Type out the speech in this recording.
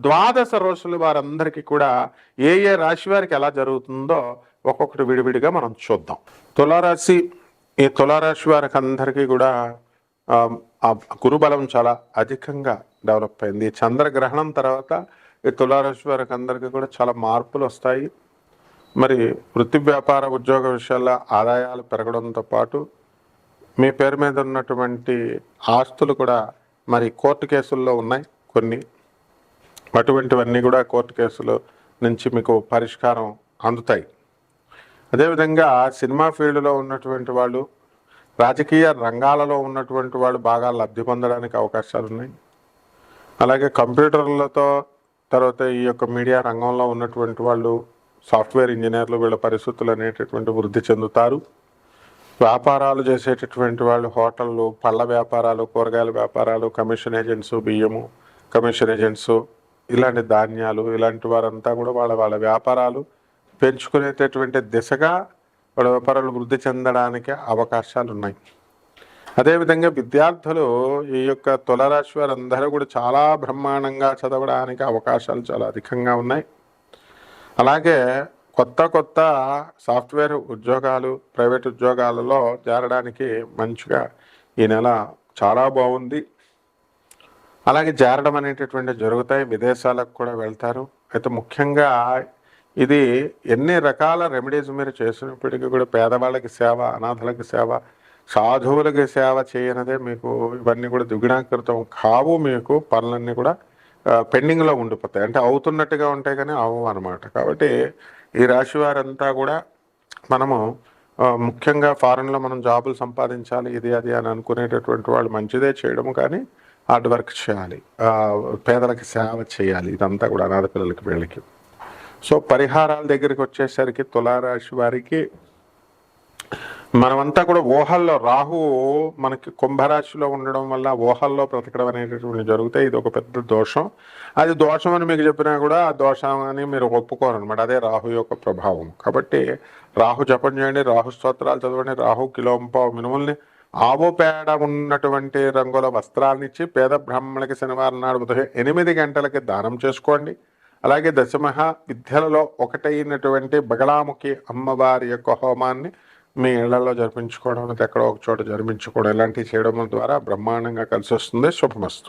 ద్వాదశ రోజులు వారందరికీ కూడా ఏ ఏ రాశి వారికి ఎలా జరుగుతుందో ఒక్కొక్కటి విడివిడిగా మనం చూద్దాం. తులారాశి ఈ తులారాశి వారికి అందరికీ కూడా ఆ, గురుబలం చాలా అధికంగా డెవలప్ అయింది. చంద్రగ్రహణం తర్వాత ఈ తులారాశి వారికి అందరికీ కూడా చాలా మార్పులు వస్తాయి. మరి వృత్తి వ్యాపార ఉద్యోగ విషయాల్లో ఆదాయాలు పెరగడంతో పాటు మీ పేరు మీద ఉన్నటువంటి ఆస్తులు కూడా మరి కోర్టు కేసుల్లో ఉన్నాయి కొన్ని. అటువంటివన్నీ కూడా కోర్టు కేసులు నుంచి మీకు పరిష్కారం అందుతాయి. అదేవిధంగా సినిమా ఫీల్డ్లో ఉన్నటువంటి వాళ్ళు రాజకీయ రంగాలలో ఉన్నటువంటి వాళ్ళు బాగా లబ్ధి పొందడానికి అవకాశాలు ఉన్నాయి. అలాగే కంప్యూటర్లతో తర్వాత ఈ యొక్క మీడియా రంగంలో ఉన్నటువంటి వాళ్ళు సాఫ్ట్వేర్ ఇంజనీర్లు వీళ్ళ పరిస్థితులు అనేటటువంటి వృద్ధి చెందుతారు. వ్యాపారాలు చేసేటటువంటి వాళ్ళు హోటళ్ళు పళ్ళ వ్యాపారాలు కూరగాయల వ్యాపారాలు కమిషన్ ఏజెంట్స్ బియ్యము కమిషన్ ఏజెంట్స్ ఇలాంటి ధాన్యాలు ఇలాంటి వారంతా కూడా వాళ్ళ వాళ్ళ వ్యాపారాలు పెంచుకునేటటువంటి దిశగా వాళ్ళ వ్యాపారాలు వృద్ధి చెందడానికి అవకాశాలు ఉన్నాయి. అదేవిధంగా విద్యార్థులు ఈ యొక్క తులరాశి వారందరూ కూడా చాలా బ్రహ్మాండంగా చదవడానికి అవకాశాలు చాలా అధికంగా ఉన్నాయి. అలాగే కొత్త కొత్త సాఫ్ట్వేర్ ఉద్యోగాలు ప్రైవేట్ ఉద్యోగాలలో చేరడానికి మంచిగా ఈ నెల చాలా బాగుంది. అలాగే జారడం అనేటటువంటి జరుగుతాయి విదేశాలకు కూడా వెళ్తారు. అయితే ముఖ్యంగా ఇది ఎన్ని రకాల రెమెడీస్ మీరు చేసినప్పటికీ కూడా పేదవాళ్ళకి సేవ అనాథలకు సేవ సాధువులకి సేవ చేయనదే మీకు ఇవన్నీ కూడా ద్విగుణాకృతం కావు మీకు పనులన్నీ కూడా పెండింగ్లో ఉండిపోతాయి. అంటే అవుతున్నట్టుగా ఉంటాయి కానీ అవ్వవు అనమాట కాబట్టి ఈ రాశి వారంతా కూడా మనము ముఖ్యంగా ఫారెన్లో మనం జాబులు సంపాదించాలి ఇది అది అని అనుకునేటటువంటి వాళ్ళు మంచిదే చేయడము. కానీ హార్డ్ వర్క్ చేయాలి. పేదలకు సేవ చేయాలి. ఇదంతా కూడా అనాథ పిల్లలకి వీళ్ళకి. సో పరిహారాల దగ్గరికి వచ్చేసరికి తులారాశి వారికి మనమంతా కూడా ఊహల్లో రాహు మనకి కుంభరాశిలో ఉండడం వల్ల ఊహల్లో బ్రతకడం అనేటటువంటి జరుగుతాయి. ఇది ఒక పెద్ద దోషం. అది దోషం అని మీకు చెప్పినా కూడా ఆ దోషం అని మీరు ఒప్పుకోరు అనమాట అదే రాహు యొక్క ప్రభావం. కాబట్టి రాహు జపం చేయండి రాహు స్తోత్రాలు చదవండి రాహు కిలోంపావు మినుముల్ని ఆవు పేడ ఉన్నటువంటి రంగుల వస్త్రాలనిచ్చి పేద బ్రాహ్మణులకి శనివారం నాడు ఉదయం ఎనిమిది గంటలకి దానం చేసుకోండి. అలాగే దశమహ విద్యలలో ఒకటైనటువంటి బగళాముఖి అమ్మవారి యొక్క హోమాన్ని మీ ఇళ్ళలో జరిపించుకోవడం ఎక్కడో ఒక చోట జరిపించుకోవడం ఇలాంటివి చేయడం ద్వారా బ్రహ్మాండంగా కలిసి వస్తుంది. శుభమస్తు.